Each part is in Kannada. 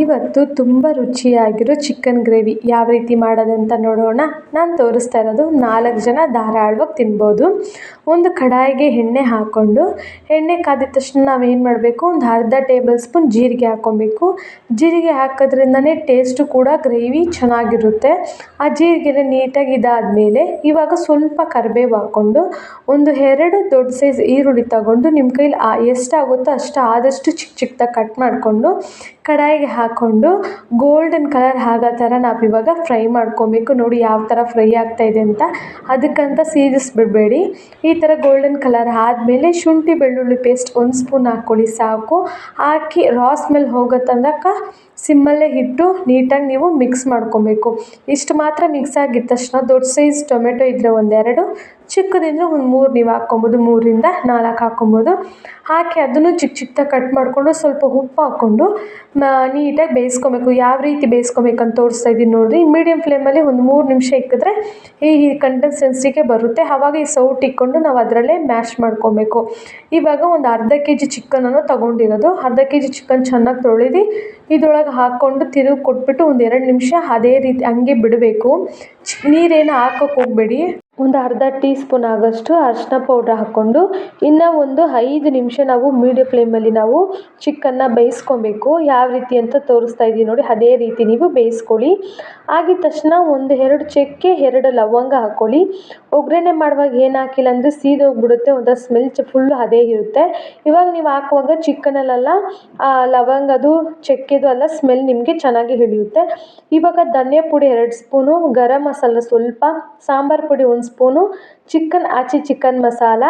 ಇವತ್ತು ತುಂಬ ರುಚಿಯಾಗಿರೋ ಚಿಕನ್ ಗ್ರೇವಿ ಯಾವ ರೀತಿ ಮಾಡೋದಂತ ನೋಡೋಣ. ನಾನು ತೋರಿಸ್ತಾ ಇರೋದು ನಾಲ್ಕು ಜನ ಧಾರಾಳವಾಗಿ ತಿನ್ಬೋದು. ಒಂದು ಕಡಾಯಿಗೆ ಎಣ್ಣೆ ಹಾಕ್ಕೊಂಡು ಎಣ್ಣೆ ಕಾದಿದ ತಕ್ಷಣ ನಾವು ಏನು ಮಾಡಬೇಕು? ಒಂದು ಅರ್ಧ ಟೇಬಲ್ ಸ್ಪೂನ್ ಜೀರಿಗೆ ಹಾಕ್ಕೊಬೇಕು. ಜೀರಿಗೆ ಹಾಕೋದ್ರಿಂದನೇ ಟೇಸ್ಟು ಕೂಡ ಗ್ರೇವಿ ಚೆನ್ನಾಗಿರುತ್ತೆ. ಆ ಜೀರಿಗೆನ ನೀಟಾಗಿ ಇದಾದಮೇಲೆ ಇವಾಗ ಸ್ವಲ್ಪ ಕರಿಬೇವು ಹಾಕ್ಕೊಂಡು ಒಂದು ಎರಡು ದೊಡ್ಡ ಸೈಜ್ ಈರುಳ್ಳಿ ತಗೊಂಡು ನಿಮ್ಮ ಕೈಲಿ ಎಷ್ಟಾಗುತ್ತೋ ಅಷ್ಟು ಆದಷ್ಟು ಚಿಕ್ಕ ಚಿಕ್ಕದಾಗಿ ಕಟ್ ಮಾಡಿಕೊಂಡು ಕಡಾಯಿಗೆ ಹಾಕ್ಕೊಂಡು ಗೋಲ್ಡನ್ ಕಲರ್ ಆಗೋ ಥರ ನಾವು ಇವಾಗ ಫ್ರೈ ಮಾಡ್ಕೊಬೇಕು. ನೋಡಿ ಯಾವ ಥರ ಫ್ರೈ ಆಗ್ತಾಯಿದೆ ಅಂತ. ಅದಕ್ಕಂತ ಸೀದಿಸ್ಬಿಡಬೇಡಿ ಈ ಥರ ಗೋಲ್ಡನ್ ಕಲರ್ ಆದಮೇಲೆ ಶುಂಠಿ ಬೆಳ್ಳುಳ್ಳಿ ಪೇಸ್ಟ್ ಒಂದು ಸ್ಪೂನ್ ಹಾಕ್ಕೊಳ್ಳಿ, ಸಾಕು. ಹಾಕಿ ರಾ ಸ್ಮೆಲ್ ಹೋಗೋ ತನಕ ಸಿಮ್ಮಲ್ಲೇ ಇಟ್ಟು ನೀಟಾಗಿ ನೀವು ಮಿಕ್ಸ್ ಮಾಡ್ಕೊಬೇಕು. ಇಷ್ಟು ಮಾತ್ರ ಮಿಕ್ಸ್ ಆಗಿದ್ದ ತಕ್ಷಣ ದೊಡ್ಡ ಸೈಜ್ ಟೊಮೆಟೊ ಇದ್ದರೆ ಒಂದೆರಡು ಚಿಕ್ಕದಿದ್ದರೆ ಒಂದು ಮೂರು ನೀವು ಹಾಕ್ಕೊಬೋದು ಮೂರರಿಂದ ನಾಲ್ಕು ಹಾಕ್ಕೊಬೋದು. ಹಾಕಿ ಅದನ್ನು ಚಿಕ್ಕ ಚಿಕ್ಕದಾಗಿ ಕಟ್ ಮಾಡಿಕೊಂಡು ಸ್ವಲ್ಪ ಉಪ್ಪು ಹಾಕ್ಕೊಂಡು ನೀಟಾಗಿ ಬೇಯಿಸ್ಕೊಬೇಕು. ಯಾವ ರೀತಿ ಬೇಯಿಸ್ಕೊಬೇಕಂತ ತೋರಿಸ್ತಾ ಇದ್ದೀನಿ ನೋಡಿರಿ. ಮೀಡಿಯಮ್ ಫ್ಲೇಮಲ್ಲಿ ಒಂದು ಮೂರು ನಿಮಿಷ ಇಕ್ಕಿದ್ರೆ ಈ ಕನ್ಸಿಸ್ಟೆನ್ಸಿಗೆ ಬರುತ್ತೆ. ಆವಾಗ ಈ ಸೌಟ್ ಇಕ್ಕೊಂಡು ನಾವು ಅದರಲ್ಲೇ ಮ್ಯಾಶ್ ಮಾಡ್ಕೊಬೇಕು. ಇವಾಗ ಒಂದು ಅರ್ಧ ಕೆ ಜಿ ಚಿಕನನ್ನು ತೊಗೊಂಡಿರೋದು. ಅರ್ಧ ಕೆ ಜಿ ಚಿಕನ್ ಚೆನ್ನಾಗಿ ತೊಳೆದು ಇದ್ರೊಳಗೆ ಹಾಕ್ಕೊಂಡು ತಿರುಗಿ ಕೊಟ್ಬಿಟ್ಟು ಒಂದು ಎರಡು ನಿಮಿಷ ಅದೇ ರೀತಿ ಹಂಗೆ ಬಿಡಬೇಕು. ನೀರೇನು ಹಾಕೋಕೆ ಹೋಗಬೇಡಿ. ಒಂದು ಅರ್ಧ ಟೀ ಸ್ಪೂನ್ ಆಗೋಷ್ಟು ಅರಿಶಿನ ಪೌಡ್ರ್ ಹಾಕ್ಕೊಂಡು ಇನ್ನು ಒಂದು ಐದು ನಿಮಿಷ ನಾವು ಮೀಡಿಯಮ್ ಫ್ಲೇಮಲ್ಲಿ ನಾವು ಚಿಕನ್ನ ಬೇಯಿಸ್ಕೊಬೇಕು. ಯಾವ ರೀತಿ ಅಂತ ತೋರಿಸ್ತಾ ಇದ್ದೀನಿ ನೋಡಿ, ಅದೇ ರೀತಿ ನೀವು ಬೇಯಿಸ್ಕೊಳ್ಳಿ. ಆಗಿದ ತಕ್ಷಣ ಒಂದು ಎರಡು ಚಕ್ಕೆ, ಎರಡು ಲವಂಗ ಹಾಕ್ಕೊಳ್ಳಿ. ಒಗ್ಗರಣೆ ಮಾಡುವಾಗ ಏನು ಹಾಕಿಲ್ಲ ಅಂದರೆ ಸೀದೋಗ್ಬಿಡುತ್ತೆ ಒಂದು ಸ್ಮೆಲ್ ಫುಲ್ಲು ಅದೇ ಇರುತ್ತೆ. ಇವಾಗ ನೀವು ಹಾಕುವಾಗ ಚಿಕನಲ್ಲೆಲ್ಲ ಲವಂಗದು, ಚಕ್ಕೆದು ಎಲ್ಲ ಸ್ಮೆಲ್ ನಿಮಗೆ ಚೆನ್ನಾಗಿ ಹಿಡಿಯುತ್ತೆ. ಇವಾಗ ಧನಿಯಾ ಪುಡಿ ಎರಡು ಸ್ಪೂನು, ಗರಂ ಮಸಾಲ ಸ್ವಲ್ಪ, ಸಾಂಬಾರು ಪುಡಿ ಒಂದು spoon chicken Aachi chicken masala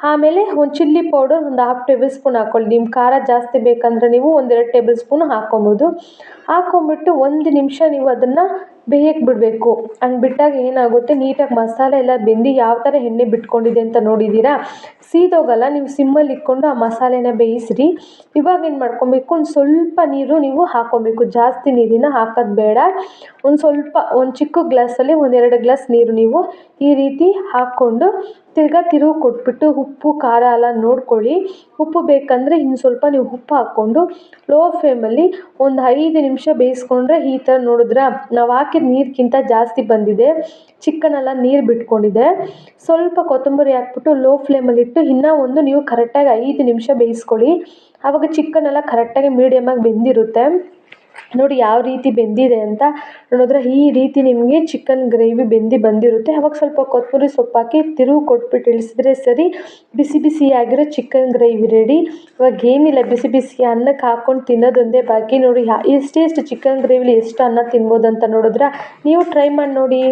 ಆಮೇಲೆ ಒಂದು ಚಿಲ್ಲಿ ಪೌಡರ್ ಒಂದು ಹಾಫ್ ಟೇಬಲ್ ಸ್ಪೂನ್ ಹಾಕ್ಕೊಳ್ಳಿ ನಿಮ್ಮ ಖಾರ ಜಾಸ್ತಿ ಬೇಕಂದರೆ ನೀವು ಒಂದೆರಡು ಟೇಬಲ್ ಸ್ಪೂನ್ ಹಾಕ್ಕೊಬೋದು ಹಾಕ್ಕೊಂಬಿಟ್ಟು ಒಂದು ನಿಮಿಷ ನೀವು ಅದನ್ನು ಬೇಯಕ್ಕೆ ಬಿಡಬೇಕು. ಹಂಗ್ ಬಿಟ್ಟಾಗ ಏನಾಗುತ್ತೆ? ನೀಟಾಗಿ ಮಸಾಲೆ ಎಲ್ಲ ಬೆಂದು ಯಾವ ಥರ ಎಣ್ಣೆ ಬಿಟ್ಕೊಂಡಿದೆ ಅಂತ ನೋಡಿದ್ದೀರಾ ಸೀದೋಗಲ್ಲ, ನೀವು ಸಿಮ್ಮಲ್ಲಿ ಇಟ್ಕೊಂಡು ಆ ಮಸಾಲೆನ ಬೇಯಿಸ್ರಿ. ಇವಾಗ ಏನು ಮಾಡ್ಕೊಬೇಕು? ಒಂದು ಸ್ವಲ್ಪ ನೀರು ನೀವು ಹಾಕ್ಕೊಬೇಕು ಜಾಸ್ತಿ ನೀರಿನ ಹಾಕೋದು ಬೇಡ. ಒಂದು ಸ್ವಲ್ಪ, ಒಂದು ಚಿಕ್ಕ ಗ್ಲಾಸಲ್ಲಿ ಒಂದೆರಡು ಗ್ಲಾಸ್ ನೀರು ನೀವು ಈ ರೀತಿ ಹಾಕ್ಕೊಂಡು ತಿರ್ಗಾ ತಿರುವು ಕೊಟ್ಬಿಟ್ಟು ಉಪ್ಪು, ಖಾರ ಎಲ್ಲ ನೋಡ್ಕೊಳ್ಳಿ. ಉಪ್ಪು ಬೇಕಂದರೆ ಇನ್ನು ಸ್ವಲ್ಪ ನೀವು ಉಪ್ಪು ಹಾಕ್ಕೊಂಡು, ಲೋ ಫ್ಲೇಮಲ್ಲಿ ಒಂದು ಐದು ನಿಮಿಷ ಬೇಯಿಸ್ಕೊಂಡ್ರೆ ಈ ಥರ ನೋಡಿದ್ರಾ? ನಾವು ಹಾಕಿದ ನೀರಿಗಿಂತ ಜಾಸ್ತಿ ಬಂದಿದೆ. ಚಿಕನ್ ಎಲ್ಲ ನೀರು ಬಿಟ್ಕೊಂಡಿದೆ. ಸ್ವಲ್ಪ ಕೊತ್ತಂಬರಿ ಹಾಕ್ಬಿಟ್ಟು ಲೋ ಫ್ಲೇಮಲ್ಲಿಟ್ಟು ಇನ್ನೂ ಒಂದು ನೀವು ಕರೆಕ್ಟಾಗಿ ಐದು ನಿಮಿಷ ಬೇಯಿಸ್ಕೊಳ್ಳಿ. ಆವಾಗ ಚಿಕನ್ ಎಲ್ಲ ಕರೆಕ್ಟಾಗಿ ಮೀಡಿಯಮ್ಮಾಗಿ ಬೆಂದಿರುತ್ತೆ. ನೋಡಿ ಯಾವ ರೀತಿ ಬೆಂದಿದೆ ಅಂತ ನೋಡಿದ್ರೆ ಈ ರೀತಿ ನಿಮಗೆ ಚಿಕನ್ ಗ್ರೇವಿ ಬೆಂದಿ ಬಂದಿರುತ್ತೆ. ಅವಾಗ ಸ್ವಲ್ಪ ಕೊತ್ತಂಬರಿ ಸೊಪ್ಪು ಹಾಕಿ ತಿರುವು ಕೊಟ್ಬಿಟ್ಟು ಇಳಿಸಿದ್ರೆ ಸರಿ. ಬಿಸಿ ಬಿಸಿಯಾಗಿರೋ ಚಿಕನ್ ಗ್ರೇವಿ ರೆಡಿ ಇವಾಗ ಏನಿಲ್ಲ, ಬಿಸಿ ಬಿಸಿ ಅನ್ನಕ್ಕೆ ಹಾಕ್ಕೊಂಡು ತಿನ್ನೋದೊಂದೇ ಬಾಕಿ. ನೋಡಿ ಎಷ್ಟೆಷ್ಟು ಚಿಕನ್ ಗ್ರೇವಿಲಿ ಎಷ್ಟು ಅನ್ನ ತಿನ್ಬೋದು ಅಂತ ನೋಡಿದ್ರೆ ನೀವು ಟ್ರೈ ಮಾಡಿ ನೋಡಿ.